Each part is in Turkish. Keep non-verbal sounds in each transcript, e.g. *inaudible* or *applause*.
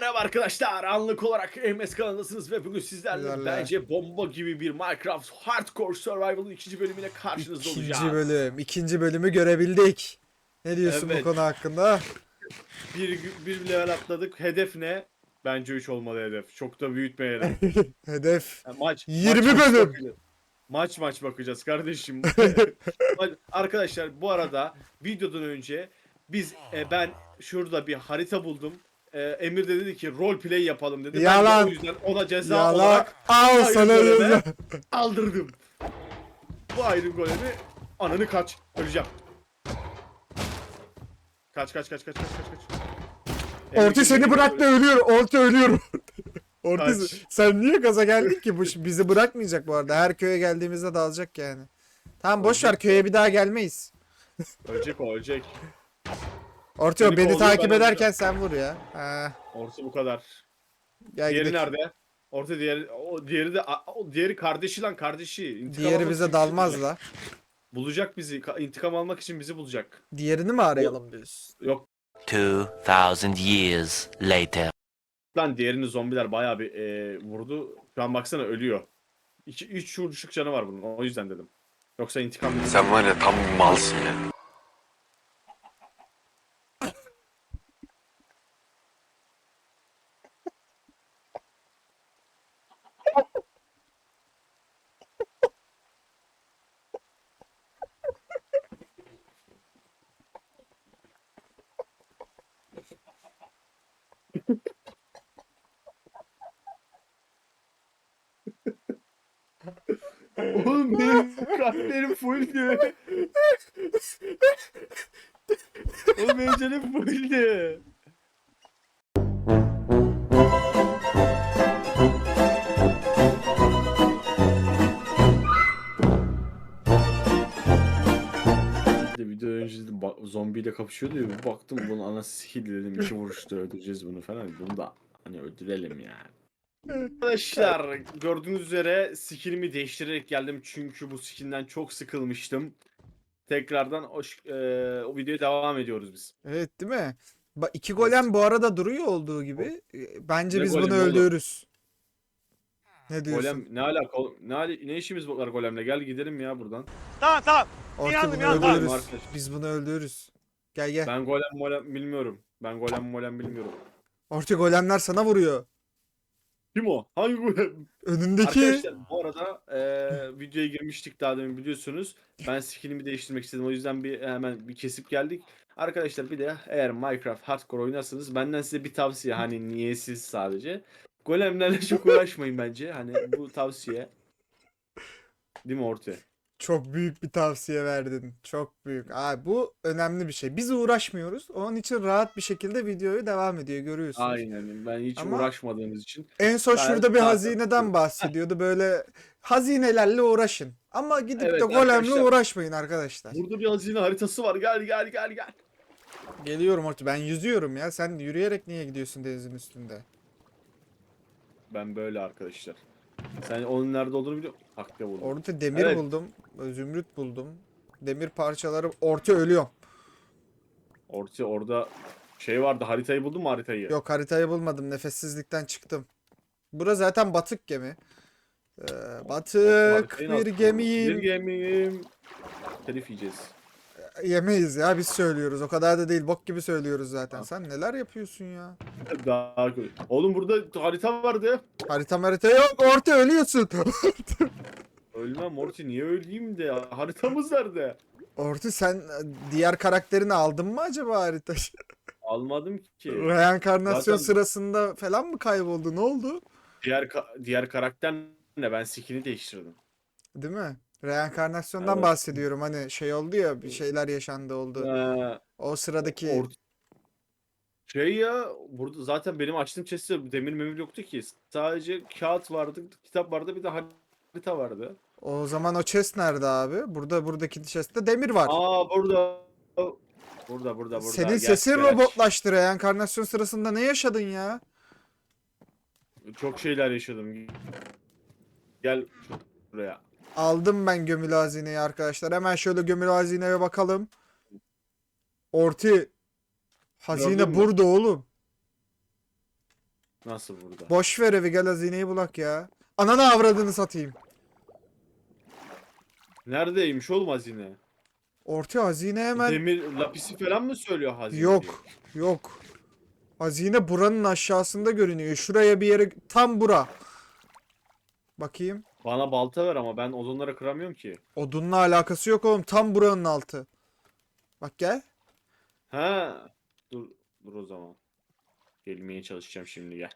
Merhaba arkadaşlar. Anlık olarak MS kanalındasınız ve bugün sizlerle Güzel. bence bomba gibi bir Minecraft Hardcore Survival'ın ikinci bölümüyle karşınızda İkinci olacağız. bölüm. ikinci bölümü görebildik. Ne diyorsun Evet. bu konu hakkında? Bir, bir level atladık. Hedef ne? Bence 3 olmalı hedef. Çok da büyütmeyelim. *laughs* Hedef. Ha, maç. 20 maç, maç bölüm. bakacağız. Maç maç bakacağız kardeşim. *laughs* Arkadaşlar bu arada videodan önce biz e, ben şurada bir harita buldum. E, Emir de dedi ki role play yapalım dedi. Ben Yalan. de o yüzden ona ceza Yalan. olarak Al sana ceza. aldırdım. Bu ayrı golemi ananı kaç. Öleceğim. Kaç kaç kaç kaç kaç kaç kaç. Orti seni bıraktı ölüyor. Orti ölüyor. *laughs* Orti Kaç. sen niye gaza geldin ki? Bu bizi bırakmayacak bu arada. Her köye geldiğimizde dalacak yani. Tamam boş ver köye bir daha gelmeyiz. Ölecek o ölecek. Orti Seni beni kovalıyor, takip ben ederken sen vur ya. Ha, Orta bu kadar. gel diğeri gidelim. nerede? Orta diğeri o diğeri de a- o diğeri kardeşi lan kardeşi. İntikam Diğeri almak bize için dalmaz la. Bulacak bizi. Ka- intikam almak için bizi bulacak. Diğerini mi arayalım biz? Yok 2,000 years later. lan diğerini zombiler bayağı bir e, vurdu. Şu an baksana ölüyor. 2 3 vuruşluk canı var bunun. O yüzden dedim. Yoksa intikam Sen var ya tam malsın ya. Oğlum benim kalplerim fulldü. Oğlum benim canım fulldü. de video önce zombiyle kapışıyordu ya baktım bunun anası sikildi dedim iki vuruşta öldüreceğiz bunu falan bunu da hani öldürelim yani. Arkadaşlar gördüğünüz üzere skinimi değiştirerek geldim çünkü bu skinden çok sıkılmıştım. Tekrardan o, ş- eee, o videoya devam ediyoruz biz. Evet değil mi? Ba iki golem bu arada duruyor olduğu gibi. E, Bence Ne biz bunu golemi oğlum? öldürürüz. Ne diyorsun? Golem ne alaka oğlum? Ne, ali- ne işimiz var golemle? Gel gidelim ya buradan. Orti İnandım, bunu inandım. öldürürüz. Arkadaş. Biz bunu öldürürüz. Gel gel. Ben golem molem bilmiyorum. Ben golem molem bilmiyorum. Orti golemler sana vuruyor. Kim o? Hangi golem? Önündeki Arkadaşlar bu arada eee videoya girmiştik daha demin biliyorsunuz. Ben skinimi değiştirmek istedim. O yüzden bir hemen bir kesip geldik. Arkadaşlar bir de eğer Minecraft Hardcore oynarsanız benden size bir tavsiye. Hani niye siz sadece. Golemlerle çok uğraşmayın bence. Hani bu tavsiye. Değil mi Orta? Çok büyük bir tavsiye verdin. Çok büyük. Abi bu önemli bir şey. Biz uğraşmıyoruz. Onun için rahat bir şekilde videoyu devam ediyor görüyorsunuz. Aynen. Ben hiç Ama- uğraşmadığımız için. En son Ben şurada bir zaten- hazineden *laughs* bahsediyordu. Böyle hazinelerle uğraşın. Ama gidip Evet de golemle uğraşmayın arkadaşlar. Burada bir hazine haritası var. Gel gel gel gel. Geliyorum Orti. Ben yüzüyorum ya. Sen yürüyerek niye gidiyorsun denizin üstünde? Ben böyle arkadaşlar. Sen onun nerede olduğunu biliyor musun? Buldum. Orta demir Evet. buldum. Zümrüt buldum. Demir parçaları. Orta ölüyorum. Orta orada şey vardı. Haritayı buldun mu haritayı? Yok haritayı bulmadım. Nefessizlikten çıktım. Bura zaten batık gemi. Ee, batık Haritayı bir nasıl- gemiyim. Bir gemiyim. Telif yiyeceğiz. Yemeyiz ya biz söylüyoruz. O kadar da değil. Bok gibi söylüyoruz zaten. Sen neler yapıyorsun ya? Daha kötü. Oğlum burada harita vardı. Harita harita yok. Orta ölüyorsun. *laughs* Ölmem Morty niye öleyim de haritamız nerede? Orta sen diğer karakterini aldın mı acaba harita? *laughs* Almadım ki. Reenkarnasyon Zaten- sırasında falan mı kayboldu? Ne oldu? Diğer ka- diğer karakter ne? Ben skin'i değiştirdim. Değil mi? Reenkarnasyondan Evet. bahsediyorum. Hani şey oldu ya bir şeyler yaşandı oldu. Ee, O sıradaki Or- şey ya burada zaten benim açtığım chest'te demir memir yoktu ki. Sadece kağıt vardı, kitap vardı bir de harita vardı. o zaman o chest nerede abi? Burada buradaki chest'te demir var. Aa burada. Burada burada burada. Senin Gel, sesin gel. robotlaştı. Reenkarnasyon sırasında ne yaşadın ya? Çok şeyler yaşadım. Gel buraya. Aldım ben gömülü hazineyi arkadaşlar. Hemen şöyle gömülü hazineye bakalım. Orti. Hazine Gördün mü? burada oğlum. Nasıl burada? Boş ver evi gel hazineyi bulak ya. Ananı avradını satayım. Neredeymiş oğlum hazine? Orta hazine hemen. Demir lapisi falan mı söylüyor hazine? Yok. Yok. Hazine buranın aşağısında görünüyor. Şuraya bir yere tam bura. Bakayım. Bana balta ver ama ben odunları kıramıyorum ki. Odunla alakası yok oğlum. Tam buranın altı. Bak gel. Ha. Dur dur o zaman. Gelmeye çalışacağım şimdi gel.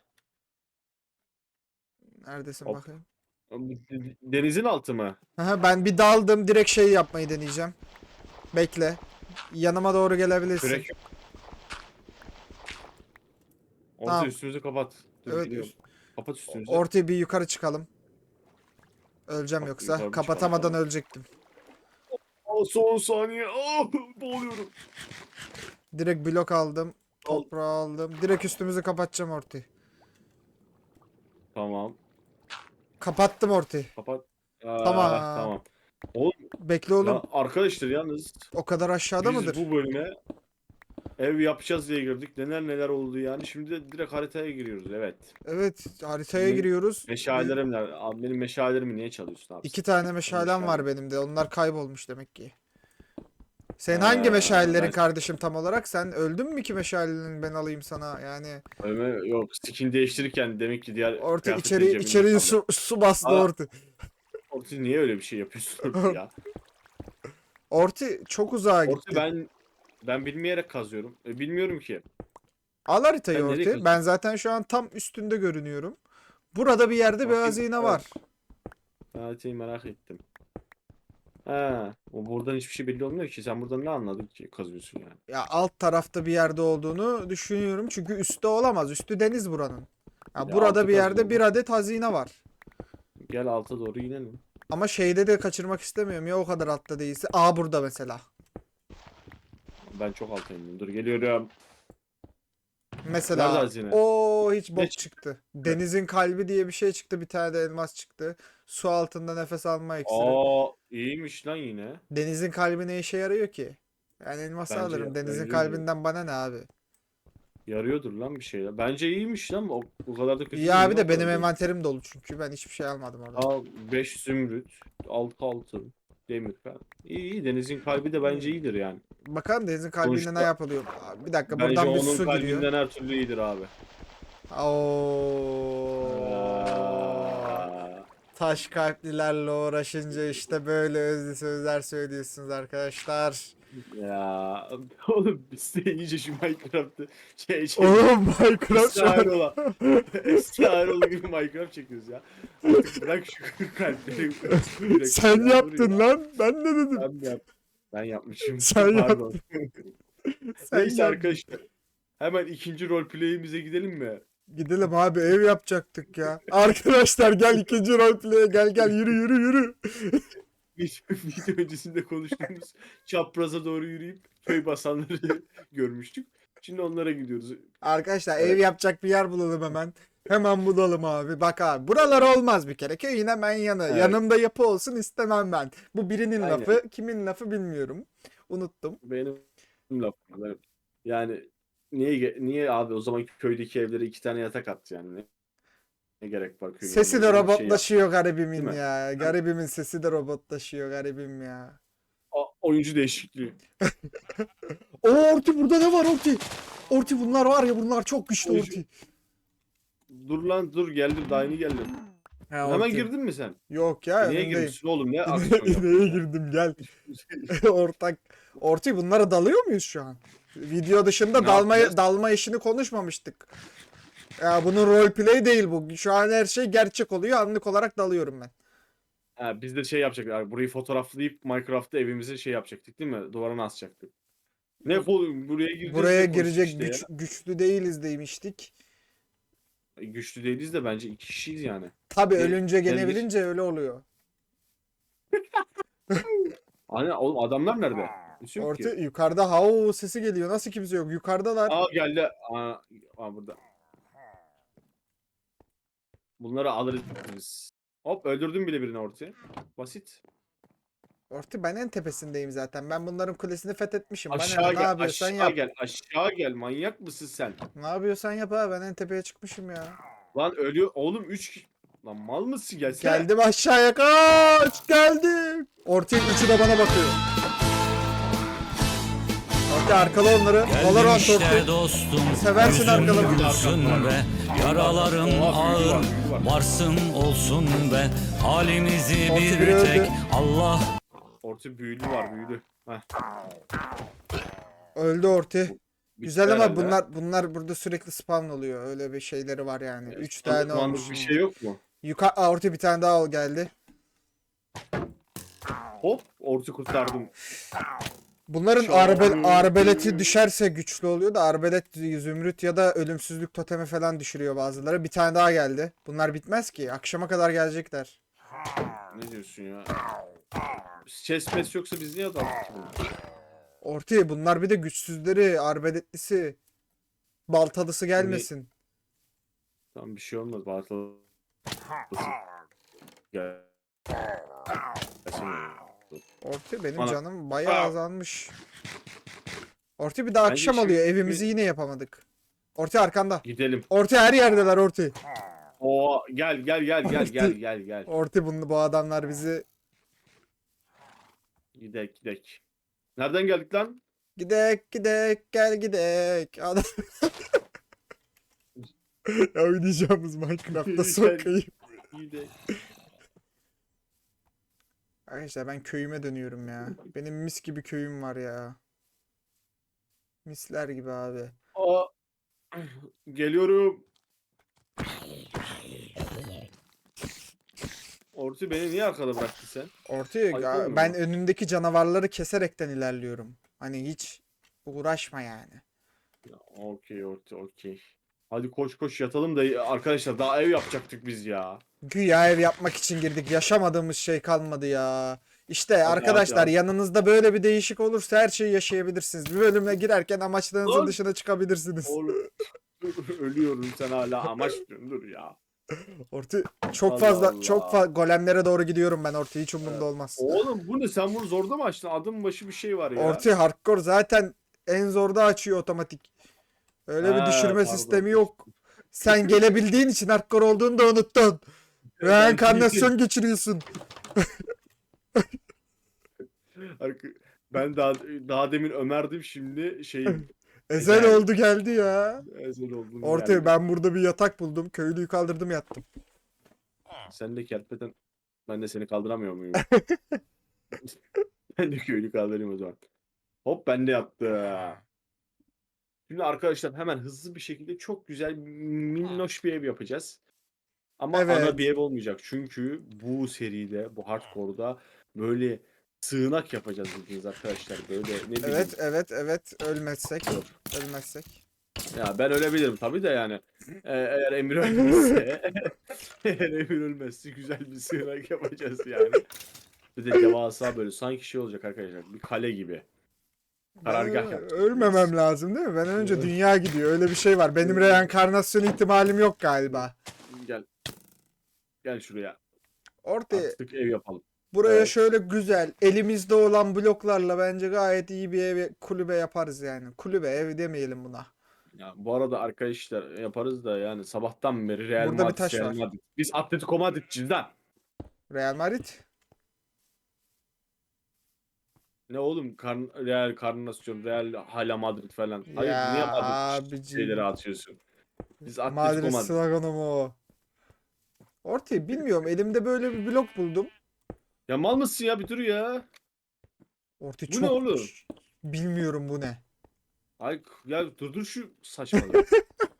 Neredesin Hop. bakayım. Denizin altı mı? Aha, ben bir daldım. Direkt şey yapmayı deneyeceğim. Bekle. Yanıma doğru gelebilirsin. Kürek. Orta Tamam. üstümüzü kapat. Dur, Evet, gidiyorum. üst- Kapat üstümüzü. Ortaya bir yukarı çıkalım. Öleceğim Bak, yoksa. bir Kapatamadan çıkalım. ölecektim. Aa, son saniye. Aa, boğuluyorum. Direkt blok aldım. Al. Toprağı aldım. Direkt üstümüzü kapatacağım ortayı. Tamam. Kapattım ortayı. Kapat. Aa, Tamam. Tamam. Oğlum, Bekle oğlum. ya arkadaşlar yalnız O kadar aşağıda biz mıdır? bu bölüme ev yapacağız diye girdik. Neler neler oldu yani. Şimdi de direkt haritaya giriyoruz. Evet. Evet haritaya Benim giriyoruz. Meşalelerim nerede? Abi benim meşalelerimi niye çalıyorsun abi? İki tane meşalem var benim de. Onlar kaybolmuş demek ki. Ha, hangi meşalelerin ben- kardeşim tam olarak? Sen öldün mü ki meşalelerini ben alayım sana? Yani Ölme yok skin değiştirirken demek ki diğer orta kıyafetleri içeri cebimde içeriye kaldı. su, su bastı Aa. orta. Orta niye öyle bir şey yapıyorsun *laughs* Orti ya? Orti çok uzağa gitti. Orta ben ben bilmeyerek kazıyorum. E, bilmiyorum ki. Al haritayı Ben nereye ortaya. kazıyorum? Ben zaten şu an tam üstünde görünüyorum. Burada bir yerde bir Bakayım, hazine var. Haritayı merak ettim. Ha, o buradan hiçbir şey belli olmuyor ki. Sen buradan ne anladın ki kazıyorsun yani? Ya alt tarafta bir yerde olduğunu düşünüyorum. Çünkü üstte olamaz. Üstü deniz buranın. Ya Ya burada altı bir yerde bir adet hazine var. Gel alta doğru inelim. Ama şeyde de kaçırmak istemiyorum ya o kadar altta değilse. Aa burada mesela. Ben çok alta indim. Dur geliyorum. Nerede Mesela. hazine? O hiç Ne bok çıktı? çıktı. Denizin kalbi diye bir şey çıktı. Bir tane de elmas çıktı. Su altında nefes alma iksiri. Aa iyiymiş lan yine. Denizin kalbi ne işe yarıyor ki? Yani elması Bence- alırım. Denizin bence kalbinden bana ne abi? Yarıyordur lan bir şeyler. Bence iyiymiş lan. O, o kadar da kötü abi değil, de o benim envanterim dolu çünkü ben hiçbir şey almadım orada. Al 5 zümrüt, 6 altın, demir falan. İyi iyi denizin kalbi de bence iyidir yani. Bakalım denizin kalbinde ne Sonuçta- yapılıyor? Abi bir dakika Bence buradan bir onun su kalbinden giriyor. her türlü iyidir abi. Oo. Aa, Taş kalplilerle uğraşınca işte böyle özlü sözler söylüyorsunuz arkadaşlar. Ya *laughs* oğlum biz de iyice şu Minecraft'ı şey şey Oğlum Minecraft şu an- Esra Erol *laughs* gibi Minecraft çekiyoruz ya. Artık bırak şu *laughs* kalpleri. Sen ya, yaptın dur ya. lan. Ben ne dedim? Ben, yap ben yapmışım. Sen Pardon. Sen Neyse yaptın. arkadaşlar. Hemen ikinci roleplay'imize gidelim mi? Gidelim abi ev yapacaktık ya. Arkadaşlar gel ikinci roleplay'e gel gel yürü yürü yürü. Video, *laughs* video öncesinde konuştuğumuz çapraza doğru yürüyüp köy basanları *laughs* görmüştük. Şimdi onlara gidiyoruz. Arkadaşlar Evet. ev yapacak bir yer bulalım hemen. Hemen bulalım abi. Bak abi buralar olmaz bir kere. Köyün hemen yanı. Evet. Yanımda yapı olsun istemem ben. Bu birinin Aynen. lafı. Kimin lafı bilmiyorum. Unuttum. Benim lafım. Yani niye niye abi o zaman köydeki evlere iki tane yatak attı yani ne, gerek var köyün Sesi de şey robotlaşıyor garibimin Değil mi? ya. Garibimin sesi de robotlaşıyor garibim ya. A- oyuncu değişikliği. *laughs* O Orti burada ne var Orti? Orti bunlar var ya bunlar çok güçlü Oyuncu- Orti. Dur lan dur geldim daha yeni geldim. Ha, Hemen Orti. girdin mi sen? Yok ya niye önündeyim. girmişsin oğlum ne *laughs* aksiyon İneğe girdim gel. *laughs* Ortak. Orti bunlara dalıyor muyuz şu an? Video dışında Ne dalma yapacağız? dalma işini konuşmamıştık. Ya bunun roleplay değil bu. Şu an her şey gerçek oluyor. Anlık olarak dalıyorum ben. Ha, biz de şey yapacaktık abi, burayı fotoğraflayıp Minecraft'ta evimize şey yapacaktık değil mi? Duvarına asacaktık. Ne bu buraya gireceğiz Buraya diye konuştuk girecek işte güç, güçlü değiliz demiştik. Güçlü değiliz de bence iki kişiyiz yani. Tabi Ne- ölünce gene gel gir. bilince öyle oluyor. *laughs* Hani oğlum adamlar nerede? Hiç yok Orta ki. yukarıda hav sesi geliyor. Nasıl kimse yok? Yukarıdalar. Aa geldi. Aa, aa burada. Bunları alırız biz. Hop öldürdüm bile birini ortaya. Basit. Orti ben en tepesindeyim zaten. Ben bunların kulesini fethetmişim. Bana Aşağı ne gel, yapıyorsan aşağı yap. gel, aşağı gel. Manyak mısın sen? Ne yapıyorsan yap abi. Ben en tepeye çıkmışım ya. Lan ölüyor. Oğlum 3 Lan mal mısın gelsene. Geldim aşağıya kaç. Geldim. Orti'nin üçü de bana bakıyor. Orti arkala onları. Valorant işte dostum Seversin yüzün arkalarını. gülsün be Yaralarım ağır var, büyülü var. Varsın olsun be Halimizi Orti bir biri öldü. tek Allah Orta büyülü var büyülü. Heh. Öldü Orti. Bitti Güzel ama herhalde. bunlar bunlar burada sürekli spawn oluyor. Öyle bir şeyleri var yani. Ya, 3 sandık tane mandık olmuş. Bir şey yok mu? Yukarı Aa, Orti bir tane daha ol geldi. Hop orta kurtardım. Bunların iyi. arbeleti düşerse güçlü oluyor da arbelet zümrüt ya da ölümsüzlük totemi falan düşürüyor bazıları. Bir tane daha geldi. Bunlar bitmez ki. Akşama kadar gelecekler. Ne diyorsun ya? Chest mess yoksa biz niye bunu? Orti bunlar bir de güçsüzleri, arbeletlisi, baltalısı gelmesin. Tamam bir şey olmaz. Bartol. Gel. Gelsene. Orti benim Bana- canım bayağı Aa. azalmış. Orti bir de Bence akşam şimdi- oluyor. Evimizi yine yapamadık. Orti arkanda. Gidelim. Orti her yerdeler Orti. Oo gel gel gel gel gel gel gel. Orti bunu bu adamlar bizi Gidek gidek. Nereden geldik lan? Gidek gidek gel gidek. *laughs* Adam... ya *laughs* oynayacağımız Minecraft'ta sokayım. Gidek. Arkadaşlar ben köyüme dönüyorum ya. Benim mis gibi köyüm var ya. Misler gibi abi. Aa, geliyorum. Orti beni niye arkada bıraktın sen? Ortaya ben önündeki canavarları keserekten ilerliyorum. Hani hiç uğraşma yani. Ya, Okey Orti okey. Hadi koş koş yatalım da arkadaşlar daha ev yapacaktık biz ya. Güya ev yapmak için girdik. Yaşamadığımız şey kalmadı ya. İşte hadi, arkadaşlar hadi. yanınızda böyle bir değişik olursa her şeyi yaşayabilirsiniz. Bir bölüme girerken amaçlarınızın Lan! dışına çıkabilirsiniz. Oğlum *laughs* ölüyorum sen hala amaç diyorsun, dur ya. Orti çok Allah fazla Allah. çok fazla golemlere doğru gidiyorum ben Orti hiç umurumda olmaz. Oğlum bu ne sen bunu zorda mı açtın? Adım başı bir şey var ya. Orti hardcore zaten en zorda açıyor otomatik. Öyle bir Ha, düşürme pardon. sistemi yok. Sen gelebildiğin için hardcore olduğunu da unuttun. Reenkarnasyon geçiriyorsun. *laughs* Arka- Ben daha daha demin Ömer'dim şimdi şeyim. *laughs* Ezel Güzel. oldu geldi ya. Ezel oldum. Ortaya geldim. ben burada bir yatak buldum. Köylüyü kaldırdım yattım. *laughs* Sen de kerpeten ben de seni kaldıramıyor muyum? ben de köylü kaldırayım o zaman. Hop ben de yattı. Şimdi arkadaşlar hemen hızlı bir şekilde çok güzel minnoş bir ev yapacağız. Ama ana Evet. bir ev olmayacak. Çünkü bu seride, bu hardcore'da böyle sığınak yapacağız bildiğiniz arkadaşlar. Böyle ne bileyim. Evet evet evet ölmezsek. Ölmezsek. Ya ben ölebilirim tabii de yani. Ee, eğer Emir ölmezse *laughs* eğer Emir ölmezse güzel bir sığınak yapacağız yani. Bir de devasa böyle sanki şey olacak arkadaşlar. Bir kale gibi. Karargah Ben yapacağız. Ölmemem lazım değil mi? Ben önce Evet. dünya gidiyor. Öyle bir şey var. Benim reenkarnasyon ihtimalim yok galiba. Gel. Gel şuraya. Ortaya Artık ev yapalım. buraya Evet. şöyle güzel elimizde olan bloklarla bence gayet iyi bir ev kulübe yaparız yani. Kulübe ev demeyelim buna. Ya bu arada arkadaşlar yaparız da yani sabahtan beri Real Burada bir Madrid, taş Real var. Madrid. Biz Atletico Madrid'ciyiz lan. Real Madrid. Ne oğlum Karn Real Karnasyon, Real Hala Madrid falan. Hayır Ya niye Madrid abicim. şeyleri atıyorsun? Biz Atletico Madrid Madrid. sloganı mı o? Ortaya bilmiyorum. Elimde böyle bir blok buldum. Ya mal mısın ya bir dur ya. Ortaya Bu çok... ne oğlum? Bilmiyorum bu ne. Ay ya durdur şu saçmalığı.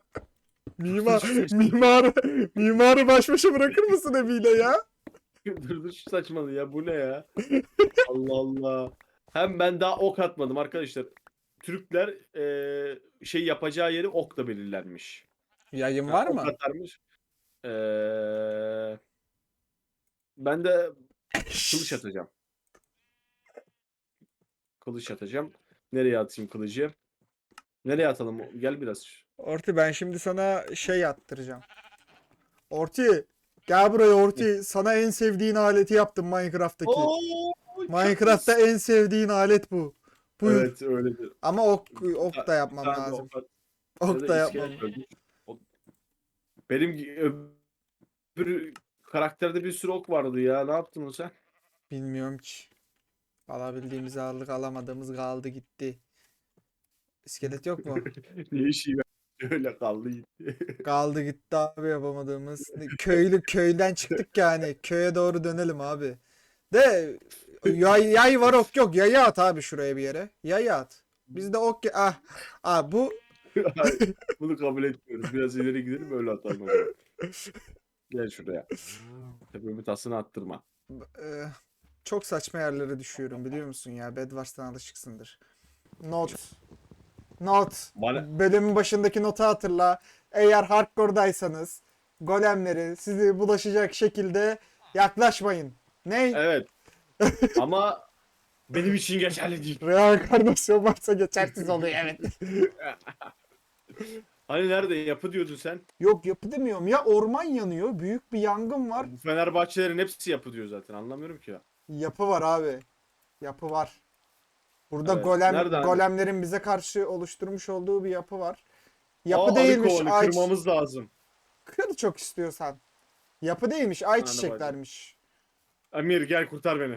*laughs* Mimar, mimar, mimarı baş başa bırakır mısın eviyle ya? *laughs* durdur şu saçmalığı ya bu ne ya? *laughs* Allah Allah. Hem ben daha ok atmadım arkadaşlar. Türkler eee, şey yapacağı yeri okla belirlenmiş. Yayın Ya var ok mı? atarmış. Eee, ben de kılıç atacağım. Kılıç atacağım. Nereye atayım kılıcı? Nereye atalım? Gel biraz. Orti ben şimdi sana şey attıracağım. Orti gel buraya Orti. Sana en sevdiğin aleti yaptım Minecraft'taki. Oo, Minecraft'ta en sevdiğin alet bu. Buyur. Evet öyledir. Ama ok ok da Bir yapmam tane de lazım. ok Ok da iskelet yapmam. O- Benim öbür karakterde bir sürü ok vardı ya. Ne yaptın o sen? Bilmiyorum ki. Alabildiğimiz aldık, alamadığımız kaldı gitti. İskelet yok mu? *laughs* Niye işi öyle kaldı gitti. *laughs* Kaldı gitti abi yapamadığımız. Köylü köyden çıktık yani. Köye doğru dönelim abi. De yay, yay var ok yok. Yayı at abi şuraya bir yere. Yayı at. Bizde ok ah, ah bu Hayır, *laughs* Bunu kabul etmiyoruz. Biraz ileri gidelim öyle atalım. Gel şuraya. Tepemin tasını attırma. e, çok saçma yerlere düşüyorum biliyor musun ya. Bedwars'tan alışıksındır. Not. Not. Bana- Bölümün başındaki notu hatırla. Eğer hardcore'daysanız golemleri sizi bulaşacak şekilde yaklaşmayın. Ne? Evet. Ama benim için geçerli değil. Reenkarnasyon varsa geçersiz oluyor evet. *laughs* Hani nerede yapı diyordun sen? Yok yapı demiyorum ya orman yanıyor. Büyük bir yangın var. Bu Fenerbahçelerin hepsi yapı diyor zaten. Anlamıyorum ki ya. Yapı var abi. Yapı var. Burada Evet, golem nerede abi? golemlerin bize karşı oluşturmuş olduğu bir yapı var. Yapı Aa, arı değilmiş. kovanı Ay, kırmamız lazım. kır çok istiyorsan. Yapı değilmiş. Ay Anladım. çiçeklermiş. Emir gel kurtar beni.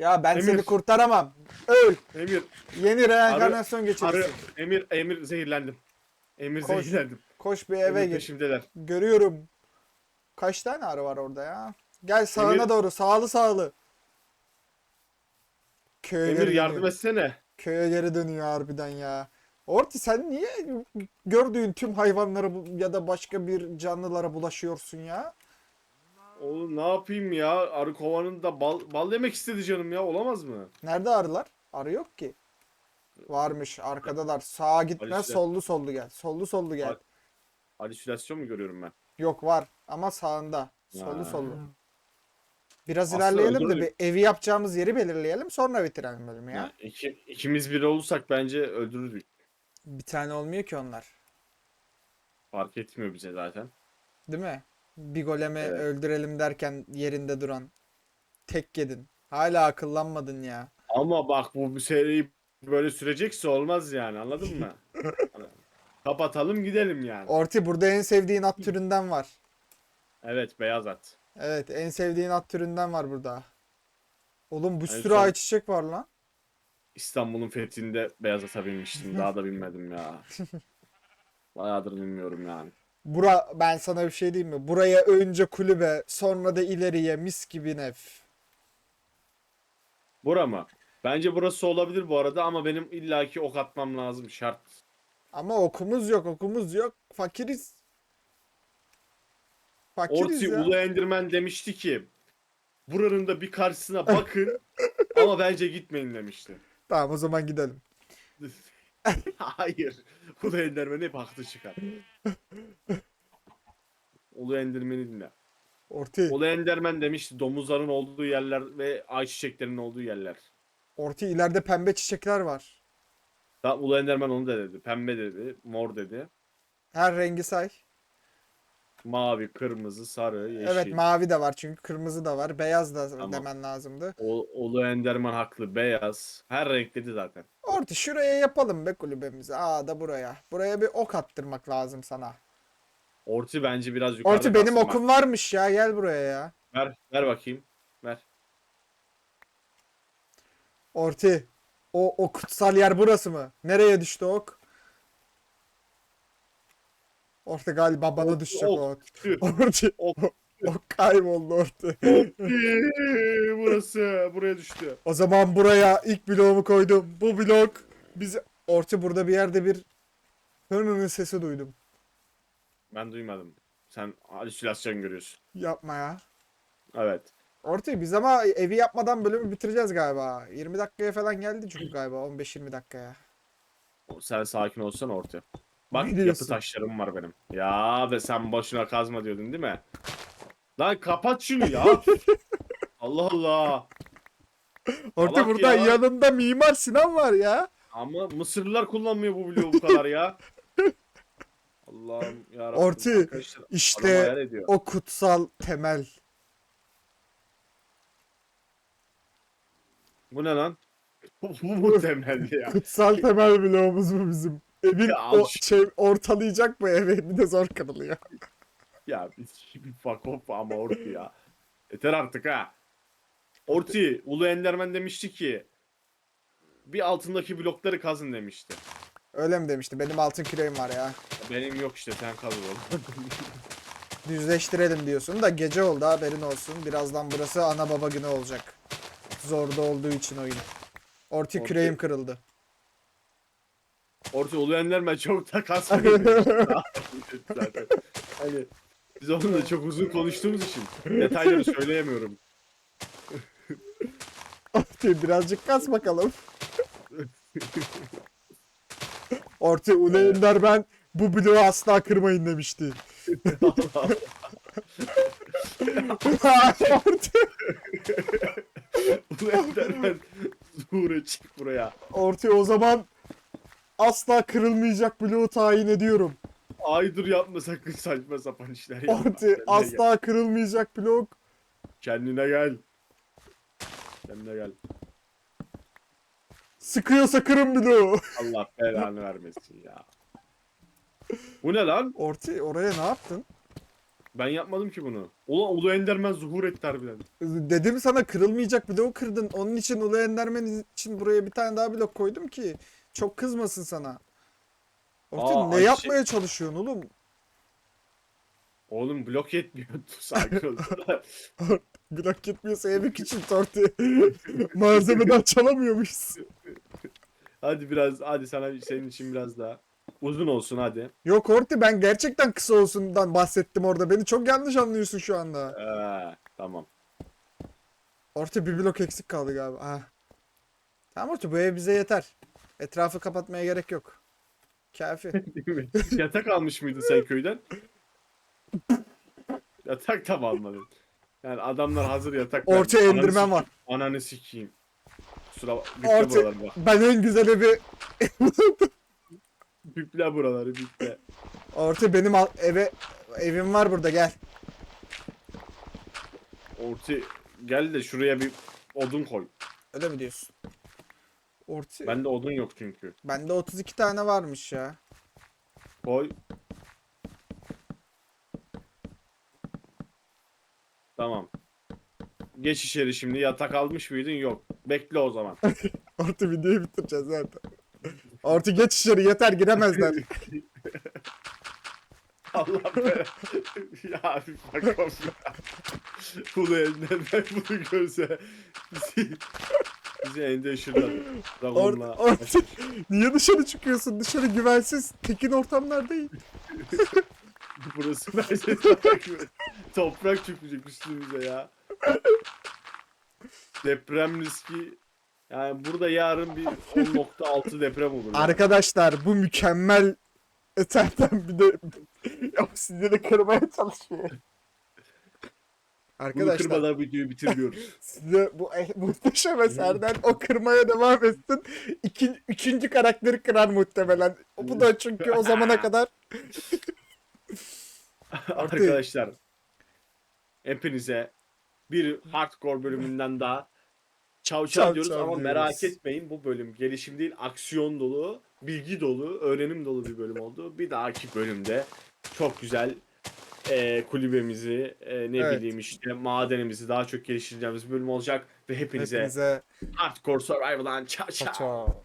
Ya ben Emir. seni kurtaramam. Öl. Emir, Yeni reenkarnasyon arı, geçirirsin. Emir, Emir zehirlendim. Emir Koş. zehirlendim. Koş bir eve Emir gir. peşimdeler. Görüyorum. Kaç tane arı var orada ya? Gel sağına Emir- doğru. Sağlı sağlı. Köye Emir geri yardım dönüyor. etsene. Köye geri dönüyor harbiden ya. Orti sen niye gördüğün tüm hayvanlara bu- ya da başka bir canlılara bulaşıyorsun ya? Oğlum ne yapayım ya? Arı kovanında bal, bal yemek istedi canım ya. Olamaz mı? Nerede arılar? Arı yok ki. Varmış arkadalar. Sağa gitmez Hadi işte. sollu sollu gel. Sollu sollu gel. Hadi. Halüsinasyon mu görüyorum ben? Yok var ama sağında. Sollu Ha. sollu. Biraz Aslında ilerleyelim de öldürür. bir evi yapacağımız yeri belirleyelim sonra bitirelim bölümü ya. Ya. iki, ikimiz biri olursak bence öldürürdük. Bir tane olmuyor ki onlar. Fark etmiyor bize zaten. Değil mi? Bir golemi Evet. öldürelim derken yerinde duran. Tek yedin. Hala akıllanmadın ya. Ama bak bu seri böyle sürecekse olmaz yani anladın mı? *laughs* Hani Kapatalım gidelim yani. Orti burada en sevdiğin at türünden var. Evet beyaz at. Evet en sevdiğin at türünden var burada. Oğlum bu sürü son- ayçiçek var lan. İstanbul'un fethinde beyaz ata binmiştim. Daha da binmedim ya. *laughs* Bayağıdır bilmiyorum yani. Bura ben sana bir şey diyeyim mi? Buraya önce kulübe sonra da ileriye mis gibi nev. Bura mı? Bence burası olabilir bu arada ama benim illaki ok atmam lazım şart. Ama okumuz yok okumuz yok. Fakiriz. Fakiriz Orti ya. Ulu Enderman demişti ki buranın da bir karşısına bakın *laughs* ama bence gitmeyin demişti. Tamam o zaman gidelim. *laughs* Hayır. Ulu Enderman hep haklı çıkar. Ulu Enderman'i dinle. Orti. Ulu Enderman demişti domuzların olduğu yerler ve ayçiçeklerin olduğu yerler. Orti ileride pembe çiçekler var. Da Ulu Enderman onu da dedi. Pembe dedi, mor dedi. Her rengi say. Mavi, kırmızı, sarı, yeşil. Evet mavi de var çünkü kırmızı da var. Beyaz da Tamam. demen lazımdı. O, Ulu Enderman haklı, beyaz. Her renk dedi zaten. Orti şuraya yapalım be kulübemizi. Aa da buraya. Buraya bir ok attırmak lazım sana. Orti bence biraz yukarıda Orti benim kalsın okum varmış ya gel buraya ya. Ver, ver bakayım. Ver. Orti. O, o kutsal yer burası mı? Nereye düştü ok? Orti galiba bana düşecek o ok. Orti. Ok. Ok kayboldu Orti. Eee, Burası, buraya düştü. O zaman buraya ilk bloğumu koydum. Bu blok bizi... Orti burada bir yerde bir hırnının sesi duydum. Ben duymadım. Sen halüsinasyon görüyorsun. Yapma ya. Evet. Orti biz ama evi yapmadan bölümü bitireceğiz galiba. 20 dakikaya falan geldi çünkü galiba 15-20 dakikaya. Sen sakin olsana ortaya. Bak Ne yapı diyorsun? taşlarım var benim. Ya be sen boşuna kazma diyordun değil mi? Lan kapat şunu ya. *laughs* Allah Allah. Salak burada ya. yanında Mimar Sinan var ya. Ama Mısırlılar kullanmıyor bu bloğu bu kadar ya. *laughs* Allah'ım ya Orti, İşte o kutsal temel. Bu ne lan? Bu mu temelli ya? Kutsal temel bloğumuz bu bizim. Evin Ya o şey ortalayacak bu evi bir de zor kırılıyor. Ya bir, bir fuck off ama Orti ya. Yeter artık ha. Orti, Ulu Enderman demişti ki bir altındaki blokları kazın demişti. Öyle mi demişti? Benim altın küreğim var ya. Benim yok işte sen kazın oğlum. *laughs* Düzleştirelim diyorsun da gece oldu haberin olsun. Birazdan burası ana baba günü olacak. Zorda olduğu için oyun. Orti Orti- küreğim kırıldı. Orti Ulu Enderman çok da *laughs* kasmıyor. Zaten. Hani biz onunla çok uzun konuştuğumuz için detayları söyleyemiyorum. Birazcık kas bakalım. Orti Uleyender ben bu bloğu asla kırmayın demişti. Orti, Ulu Enderman zuhura çık buraya. Orti o zaman asla kırılmayacak bloğu tayin ediyorum. Ay dur yapma sakın saçma sapan işler yapma. Orti Kendine gel. asla kırılmayacak blok. Kendine gel. Kendine gel. Sıkıyorsa kırın bloğu. Allah belanı vermesin ya. Bu ne lan? Orti oraya ne yaptın? Ben yapmadım ki bunu. Ulan Ulu Enderman zuhur etti harbiden. Dedim sana kırılmayacak bloğu kırdın. Onun için Ulu Enderman için buraya bir tane daha blok koydum ki çok kızmasın sana. Orti Aa, ne ay şey- yapmaya çalışıyorsun oğlum? Oğlum blok etmiyor. *laughs* Dur sakin ol. *laughs* Blok gitmiyorsa evi küçült Orti. *laughs* Malzemeden çalamıyor muyuz? hadi biraz hadi sana senin için biraz daha uzun olsun hadi. Yok Orti ben gerçekten kısa olsundan bahsettim orada. Beni çok yanlış anlıyorsun şu anda. Ee, tamam. Orti bir blok eksik kaldı galiba. Ha. Tamam Orti bu ev bize yeter. Etrafı kapatmaya gerek yok. Kafi. *laughs* Yatak almış mıydın sen köyden? Yatak da mı almadın? Yani adamlar hazır yatak Orta vermiş. Ananı endirmen sikeyim, var. Ananı sikeyim. Kusura bak. Orta buraları bak. ben en güzel evi *laughs* Biple buraları biple. Orta benim al- eve evim var burada gel. Orti gel de şuraya bir odun koy. Öyle mi diyorsun? Orta Bende odun yok çünkü. bende 32 tane varmış ya. Koy. Tamam. Geç içeri şimdi. Yatak almış mıydın? Yok. Bekle o zaman. *laughs* Orta videoyu bitireceğiz zaten. Orta geç içeri yeter giremezler. *laughs* Allah be. *laughs* ya bir fuck off ya. Bunu elinden ben bunu görse bizi, endeşirler. Or Dragon'la. Orta niye dışarı çıkıyorsun? Dışarı güvensiz tekin ortamlar değil. *laughs* Burası bence toprak, toprak çökecek üstümüze ya. Deprem riski yani burada yarın bir 10.6 deprem olur. yani. Arkadaşlar bu mükemmel eserden bir de *laughs* oksijeni kırmaya çalışıyor. Bunu Arkadaşlar kırmadan videoyu bitiriyoruz. *laughs* size bu e- muhteşem eserden o kırmaya devam etsin. İki, üçüncü karakteri kırar muhtemelen. Bu da çünkü o zamana kadar *laughs* Arkadaşlar hepinize bir hardcore bölümünden daha çav çav Çav diyoruz çav ama diyoruz. merak etmeyin bu bölüm gelişim değil aksiyon dolu, bilgi dolu, öğrenim dolu bir bölüm oldu. Bir dahaki bölümde çok güzel e, kulübemizi, e, ne Evet. bileyim işte madenimizi daha çok geliştireceğimiz bölüm olacak ve hepinize, hepinize hardcore survival'dan çav. ciao.